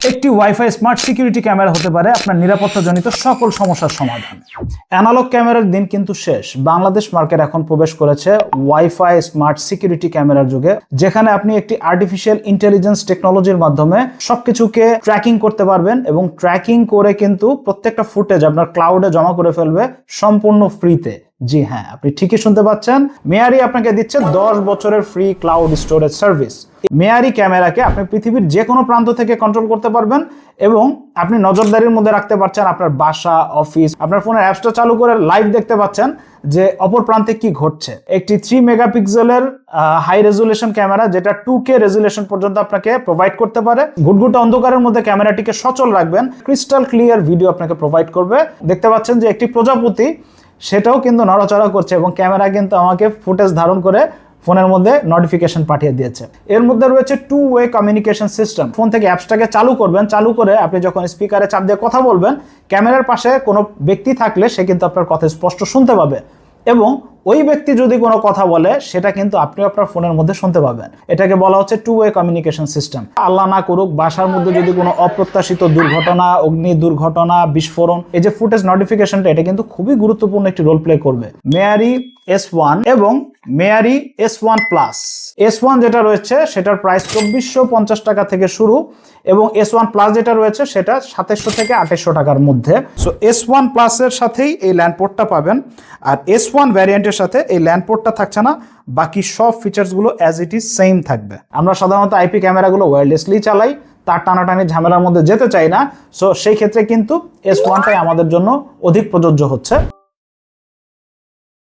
একটি wifi smart security camera হতে পারে আপনার নিরাপত্তাজনিত সকল সমস্যার সমাধান। অ্যানালগ ক্যামেরার দিন কিন্তু শেষ। বাংলাদেশ মার্কেট এখন প্রবেশ করেছে ওয়াইফাই স্মার্ট সিকিউরিটি ক্যামেরার যুগে, যেখানে আপনি একটি আর্টিফিশিয়াল ইন্টেলিজেন্স টেকনোলজির মাধ্যমে সবকিছুকে ট্র্যাকিং করতে পারবেন এবং ট্র্যাকিং করে কিন্তু প্রত্যেকটা ফুটেজ আপনার ক্লাউডে জমা করে ফেলবে সম্পূর্ণ ফ্রিতে জি হ্যাঁ আপনি ঠিকই শুনতে পাচ্ছেন। মেয়ারি আপনাকে দিচ্ছে দশ বছরের free cloud storage service Meari ক্যামেরাকে আপনি পৃথিবীর যে কোনো প্রান্ত থেকে কন্ট্রোল করতে পারবেন এবং আপনি নজরদারির মধ্যে রাখতে পারছেন আপনার বাসা অফিস আপনার ফোনের অ্যাপসটা চালু করে লাইভ দেখতে পাচ্ছেন যে অপর প্রান্তে কি ঘটছে। একটি থ্রি মেগাপিক্সেলের হাই রেজুলেশন ক্যামেরা যেটা টু কে রেজুলেশন পর্যন্ত আপনাকে প্রোভাইড করতে পারে। ঘুটঘুটে অন্ধকারের মধ্যে ক্যামেরাটিকে সচল রাখবেন। ক্রিস্টাল ক্লিয়ার ভিডিও আপনাকে প্রোভাইড করবে। দেখতে পাচ্ছেন যে একটি প্রজাপতি সেটাও কিন্তু নড়াচড়া করছে এবং ক্যামেরা কিন্তু আমাকে ফুটেজ ধারণ করে ফোনের মধ্যে নোটিফিকেশন পাঠিয়ে দিয়েছে। এর মধ্যে রয়েছে two way communication system phone থেকে অ্যাপসটাকে চালু করবেন, চালু করে আপনি যখন স্পিকারে চাপ দিয়ে কথা বলবেন, ক্যামেরার পাশে কোনো ব্যক্তি থাকলে সে কিন্তু আপনার কথা স্পষ্ট শুনতে পাবে এবং ওই ব্যক্তি যদি কোনো কথা বলে, সেটা কিন্তু আপনি আপনার ফোনের মধ্যে শুনতে পাবেন। এটাকে বলা হচ্ছে টু ওয়ে কমিউনিকেশন সিস্টেম আল্লাহ না করুক, বাসার মধ্যে যদি কোনো অপ্রত্যাশিত দুর্ঘটনা, অগ্নি দুর্ঘটনা, বিস্ফোরণ, এই যে ফুটেজ নোটিফিকেশনটা এটা কিন্তু খুবই গুরুত্বপূর্ণ একটি রোল প্লে করবে। মেয়ারি এস ওয়ান এবং Meari S one plus S one যেটা রয়েছে, সেটার প্রাইস চব্বিশশো পঞ্চাশ টাকা থেকে শুরু এবং এস ওয়ান প্লাস যেটা রয়েছে, সেটা সাতাশশো থেকে আঠাশশো টাকার মধ্যে। সো এস ওয়ান প্লাসের সাথেই এই ল্যান্ডপোর্টটা পাবেন। আর এস ওয়ান ভ্যারিয়েন্টের সাথে এই ল্যান্ডপোর্টটা থাকছে না। বাকি সব ফিচার্সগুলো অ্যাজ ইট ইজ সেম থাকবে। আমরা সাধারণত আইপি ক্যামেরাগুলো ওয়্যারলেসলি চালাই, তার টানাটানি ঝামেলার মধ্যে যেতে চাই না। সো সেই ক্ষেত্রে কিন্তু এস ওয়ানটাই আমাদের জন্য অধিক প্রযোজ্য হচ্ছে।